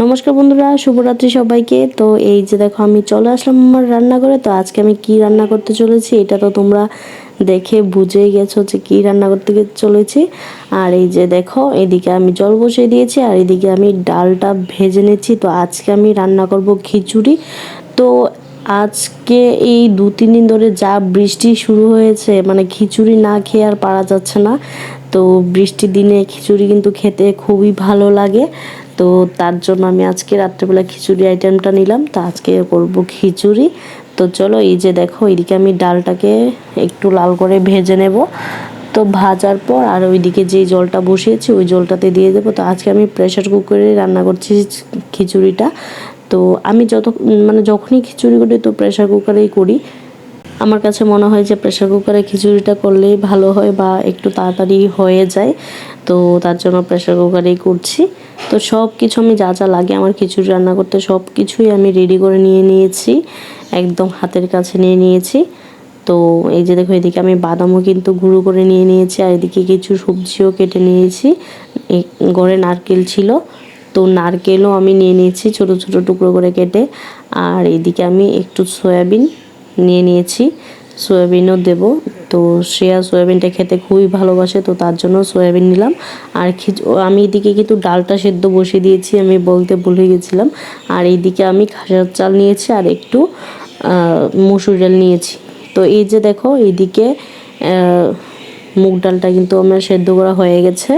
নমস্কার বন্ধুরা, শুভরাত্রি সবাইকে। তো এই যে দেখো, আমি চলে আসলাম আমার রান্নাঘরে। তো আজকে আমি কি রান্না করতে চলেছি, এটা তো তোমরা দেখে বুঝেই গেছো যে কি রান্না করতে চলেছি। আর এই যে দেখো, এদিকে আমি জল বসিয়ে দিয়েছি, আর এদিকে আমি ডালটা ভেজে নিচ্ছি। তো আজকে আমি রান্না করব খিচুড়ি। তো আজকে এই দু, তিন দিন ধরে যা বৃষ্টি শুরু হয়েছে মানে খিচুড়ি না খেয়ে আর পারা যাচ্ছে না। তো বৃষ্টির দিনে খিচুড়ি কিন্তু খেতে খুবই ভালো লাগে। তো তার জন্য আমি আজকে রাত্রেবেলা খিচুড়ি আইটেমটা নিলাম। তো আজকে করব খিচুড়ি। তো চলো এই যে দেখো, এদিকে আমি ডালটাকে একটু লাল করে ভেজে নেব। তো ভাজার পর আর ওইদিকে যে জলটা বসিয়েছি, ওই জলটাতে দিয়ে দেবো। তো আজকে আমি প্রেশার কুকারে রান্না করছি খিচুড়িটা। তো আমি যত মানে যখনই খিচুড়ি করি, তো প্রেশার কুকারেই করি। আমার কাছে মনে হয় যে প্রেশার কুকারে খিচুড়িটা করলেই ভালো হয় বা একটু তাড়াতাড়ি হয়ে যায়। তো তার জন্য প্রেশার কুকারেই করছি। তো সব কিছু আমি যা যা লাগে আমার খিচুড়ি রান্না করতে সব কিছুই আমি রেডি করে নিয়ে নিয়েছি। একদম হাতের কাছে নিয়ে নিয়েছি। তো এই যে দেখো, এদিকে আমি বাদামও কিন্তু গুঁড়ো করে নিয়ে নিয়েছি আর এদিকে কিছু সবজিও কেটে নিয়েছি। গড়ে নারকেল ছিল। তো নারকেলও আমি নিয়ে নিয়েছি ছোট ছোট টুকরো করে কেটে। আর এদিকে আমি একটু সয়াবিন নিয়ে নিয়েছি। সয়াবিনও দেব। তো শ্রেয়া সয়াবিনটা খেতে খুবই ভালোবাসে, তো তার জন্য সয়াবিন নিলাম। আর আমি এদিকে কিন্তু ডালটা সেদ্ধ বসিয়ে দিয়েছি, আমি বলতে ভুলে গেছিলাম। আর এইদিকে আমি খাসার চাল নিয়েছি আর একটু মসুর ডাল নিয়েছি। তো এই যে দেখো, এইদিকে মুগ ডালটা কিন্তু আমার সেদ্ধ করা হয়ে গেছে।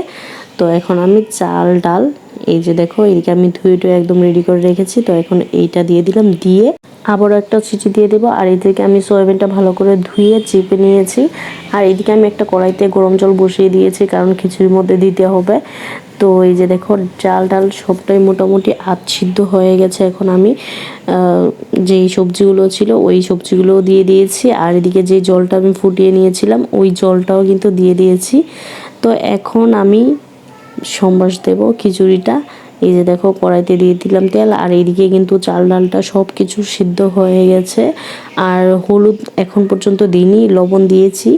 তো এখন আমি চাল, ডাল এই যে দেখো এইদিকে আমি ধুয়ে টুয়ে একদম রেডি করে রেখেছি, তো এখন এইটা দিয়ে দিলাম, দিয়ে আবারও একটা সিটি দিয়ে দেবো। আর এদিকে আমি সয়াবিনটা ভালো করে ধুয়ে চেপে নিয়েছি। আর এদিকে আমি একটা কড়াইতে গরম জল বসিয়ে দিয়েছি, কারণ খিচুড়ির মধ্যে দিতে হবে। তো এই যে দেখো ডাল ডাল সবটাই মোটামুটি আধ সিদ্ধ হয়ে গেছে এখন আমি। যেই সবজিগুলো ছিল, ওই সবজিগুলোও দিয়ে দিয়েছি। আর এদিকে যে জলটা আমি ফুটিয়ে নিয়েছিলাম, ওই জলটাও কিন্তু দিয়ে দিয়েছি। তো এখন আমি সম্বাস দেব, খিচুড়িটা। এই যে দেখো, কড়াইতে দিয়ে দিলাম তেল, আর এইদিকে কিন্তু চাল ডালটা সব কিছু সিদ্ধ হয়ে গেছে। আর হলুদ এখন পর্যন্ত দিইনি, লবণ দিয়েছি।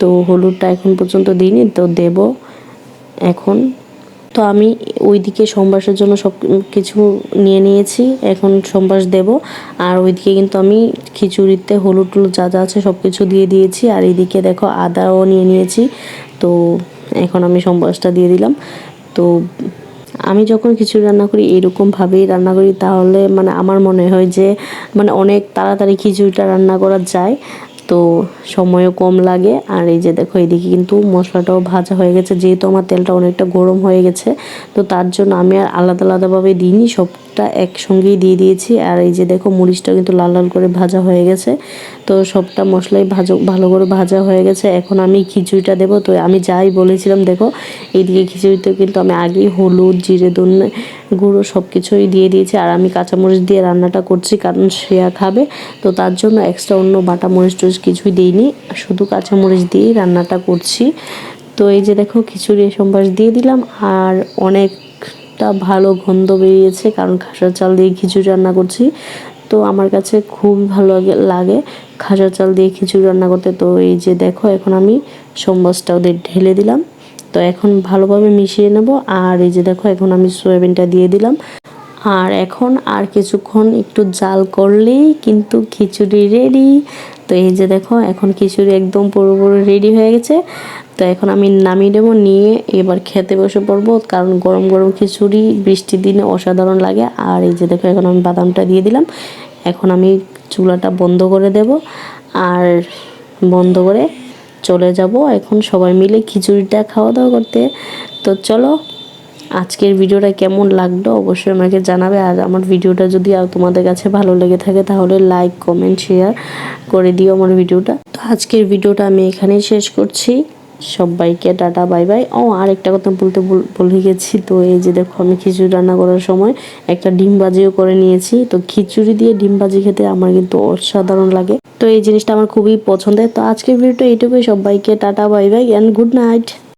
তো হলুদটা এখন পর্যন্ত দিইনি, তো দেব এখন। তো আমি ওইদিকে সম্বাসের জন্য সব কিছু নিয়ে নিয়েছি, এখন সম্বাস দেব। আর ওইদিকে কিন্তু আমি খিচুড়িতে হলুদ টুলুদ যা যা আছে সব কিছু দিয়ে দিয়েছি। আর এইদিকে দেখো আদাও নিয়ে নিয়েছি। তো এখন আমি সম্বাসটা দিয়ে দিলাম। তো আমি যখন কিছু রান্না করি এরকমভাবেই রান্না করি, তাহলে মানে আমার মনে হয় যে মানে অনেক তাড়াতাড়ি খিচুড়িটা রান্না করা যায়। তো সময়ও কম লাগে। আর এই যে দেখো, এদিকে কিন্তু মশলাটাও ভাজা হয়ে গেছে। যেহেতু আমার তেলটা অনেকটা গরম হয়ে গেছে, তো তার জন্য আমি আর আলাদা আলাদাভাবে দিইনি। সবটা একসঙ্গেই দিয়ে দিয়েছি। আর এই যে দেখো মরিচটা কিন্তু লাল লাল করে ভাজা হয়ে গেছে। তো সবটা মশলাই ভাজা, ভালো করে ভাজা হয়ে গেছে। এখন আমি খিচুড়িটা দেবো। তো আমি যাই বলেছিলাম, দেখো এইদিকে খিচুড়িতে কিন্তু আমি আগেই হলুদ, জিরে, ধনে গুঁড়ো সব কিছুই দিয়ে দিয়েছি। আর আমি কাঁচামরিচ দিয়ে রান্নাটা করছি কারণ শ্রেয়া খাবে। তো তার জন্য এক্সট্রা অন্য বাটা মরিচ টরিচ কিছুই দিইনি। শুধু কাঁচামরিচ দিয়েই রান্নাটা করছি। তো এই যে দেখো, খিচুড়ি সম্বাস দিয়ে দিলাম। আর অনেকটা ভালো গন্ধ বেরিয়েছে কারণ খাসার চাল দিয়ে খিচুড়ি রান্না করছি। তো আমার কাছে খুব ভালো লাগে- খাসার চাল দিয়ে খিচুড়ি রান্না করতে। তো এই যে দেখো, এখন আমি সম্বাসটা ওদের ঢেলে দিলাম। তো এখন ভালোভাবে মিশিয়ে নেব। আর এই যে দেখো, এখন আমি সয়াবিনটা দিয়ে দিলাম। আর এখন আর কিছুক্ষণ একটু জাল করলেই কিন্তু খিচুড়ি রেডি তো এই যে দেখো, এখন খিচুড়ি একদম পুরোপুরি রেডি হয়ে গেছে। তো এখন আমি নামিয়ে দেবো নিয়ে এবার খেতে বসে পড়ব। কারণ গরম গরম খিচুড়ি, বৃষ্টির দিনে অসাধারণ লাগে। আর এই যে দেখো, এখন আমি বাদামটা দিয়ে দিলাম। এখন আমি চুলাটা বন্ধ করে দেব। আর বন্ধ করে চলে যাব। এখন সবাই মিলে খিচুড়িটা খাওয়া দাওয়া করতে। তো চলো, আজকের ভিডিওটা কেমন লাগল অবশ্যই আমাকে জানাবে। আর আমার ভিডিওটা যদি তোমাদের কাছে ভালো লেগে থাকে, তাহলে লাইক কমেন্ট শেয়ার করে দিও আমার ভিডিওটা। তো আজকের ভিডিওটা আমি এখানেই শেষ করছি। সবাইকে টাটা, বাই বাই। ও আর একটা কথা বলতে বলে গেছি। তো এই যে দেখো, আমি খিচুড়ি রান্না করার সময় একটা ডিম ভাজিও করে নিয়েছি। তো খিচুড়ি দিয়ে ডিম ভাজি খেতে আমার কিন্তু অসাধারণ লাগে। তো এই জিনিসটা আমার খুবই পছন্দের। তো আজকের ভিডিওটা এইটুকুই। সবাইকে tata, bye bye and good night